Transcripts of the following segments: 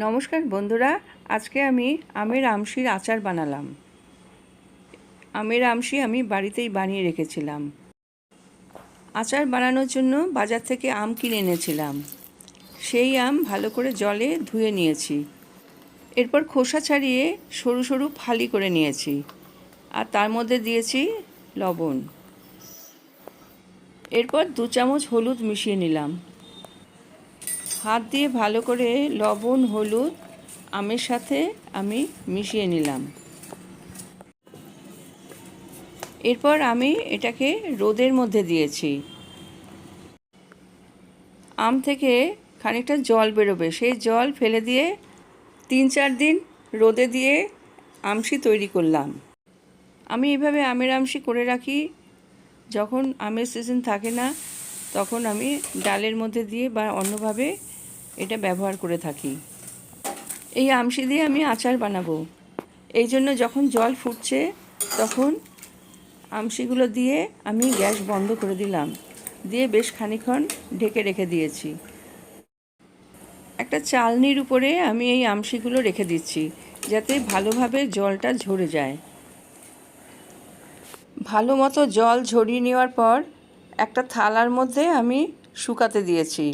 নমস্কার বন্ধুরা, আজকে আমি আমের আমশির আচার বানালাম। আমের আমশি আমি বাড়িতেই বানিয়ে রেখেছিলাম। আচার বানানোর জন্য বাজার থেকে আম কিনে এনেছিলাম। সেই আম ভালো করে জলে ধুয়ে নিয়েছি। এরপর খোসা ছাড়িয়ে সরু সরু ফালি করে নিয়েছি। আর তার মধ্যে দিয়েছি লবণ। এরপর দু চামচ হলুদ মিশিয়ে নিলাম। হাত দিয়ে ভালো করে লবণ, হলুদ, আমের সাথে আমি মিশিয়ে নিলাম। এরপর আমি এটাকে রোদের মধ্যে দিয়েছি। আম থেকে খানিকটা জল বেরোবে। সেই জল ফেলে দিয়ে তিন চার দিন রোদে দিয়ে আমশি তৈরি করলাম। আমি এভাবে আমের আমশি করে রাখি। যখন আমের সিজন থাকে না তখন আমি ডালের মধ্যে দিয়ে বা অন্যভাবে এটা ব্যবহার করে থাকি। এই আমশি দিয়ে আমি আচার বানাবো। এই জন্য যখন জল ফুটছে, তখন আমশিগুলো দিয়ে আমি গ্যাস বন্ধ করে দিলাম। দিয়ে বেশ খানিক্ষণ ঢেকে রেখে দিয়েছি। একটা চালনির উপরে আমি এই আমশিগুলো রেখে দিচ্ছি, যাতে ভালোভাবে জলটা ঝরে যায়। ভালো মতো জল ঝরিয়ে নেওয়ার পর একটা থালার মধ্যে আমি শুকাতে দিয়েছি।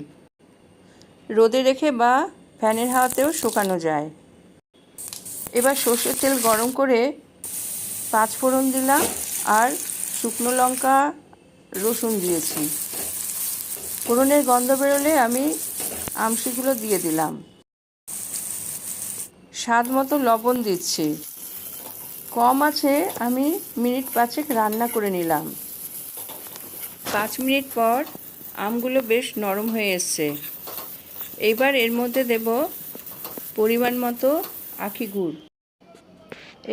রোদে রেখে বা ফ্যানের হাওয়াতেও শুকানো যায়। এবার সর্ষের তেল গরম করে পাঁচ ফোড়ন দিলাম আর শুকনো লঙ্কা, রসুন দিয়েছি। ফোড়নের গন্ধ বেরোলে আমি আমসিগুলো দিয়ে দিলাম। স্বাদ মতো লবণ দিচ্ছি। কম আছে আমি মিনিট পাঁচেক রান্না করে নিলাম। পাঁচ মিনিট পর আমগুলো বেশ নরম হয়ে এসছে। এইবার এর মধ্যে দেব পরিমাণ মতো আখি গুড়।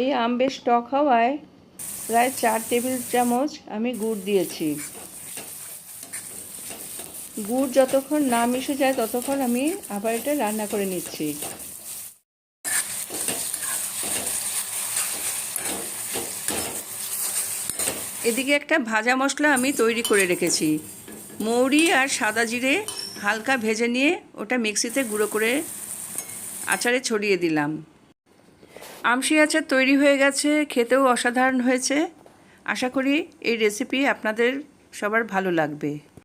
এই আম বেশ টক হওয়ায় প্রায় চার টেবিল চামচ আমি গুড় দিয়েছি। গুড় যতক্ষণ না মিশে যায় ততক্ষণ আমি আবার এটা রান্না করে নিচ্ছি। এদিকে একটা ভাজা মশলা আমি তৈরি করে রেখেছি। মৌরি আর সাদা জিরে হালকা ভেজে নিয়ে ওটা মিক্সিতে গুঁড়ো করে আচারে ছড়িয়ে দিলাম। আমশি আচার তৈরি হয়ে গেছে, খেতেও অসাধারণ হয়েছে। আশা করি এই রেসিপি আপনাদের সবার ভালো লাগবে।